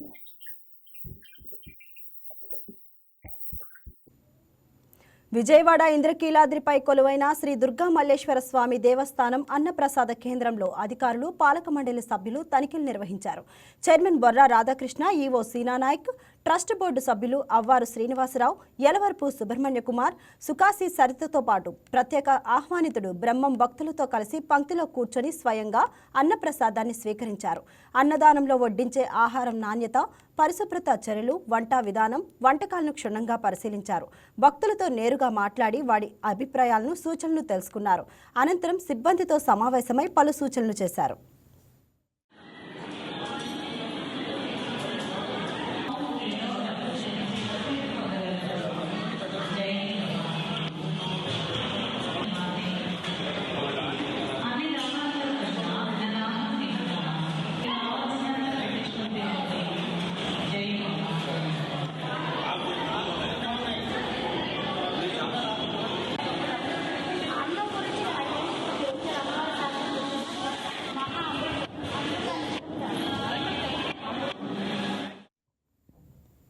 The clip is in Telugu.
point. విజయవాడ ఇంద్రకీలాద్రిపై కొలువైన శ్రీ దుర్గా మల్లేశ్వర స్వామి దేవస్థానం అన్నప్రసాద కేంద్రంలో అధికారులు పాలక మండలి సభ్యులు తనిఖీలు నిర్వహించారు. Chairman Borra Radhakrishna EO Seenanayak trust board సభ్యులు అవ్వారు శ్రీనివాసరావు యలవరపు సుబ్రహ్మణ్య కుమార్ సుకాసి సరితతో పాటు ప్రత్యేక ఆహ్వానితుడు బ్రహ్మం భక్తులతో కలిసి పంక్తిలో కూర్చొని స్వయంగా అన్నప్రసాదాన్ని స్వీకరించారు. అన్నదానంలో వడ్డించే ఆహారం నాణ్యత పరిశుభ్రత చర్యలు వంట విధానం వంటకాలను క్షుణ్ణంగా పరిశీలించారు. భక్తులతో నేరుగా మాట్లాడి వాడి అభిప్రాయాలను సూచనలు తెలుసుకున్నారు. అనంతరం సిబ్బందితో సమావేశమై పలు సూచనలు చేశారు.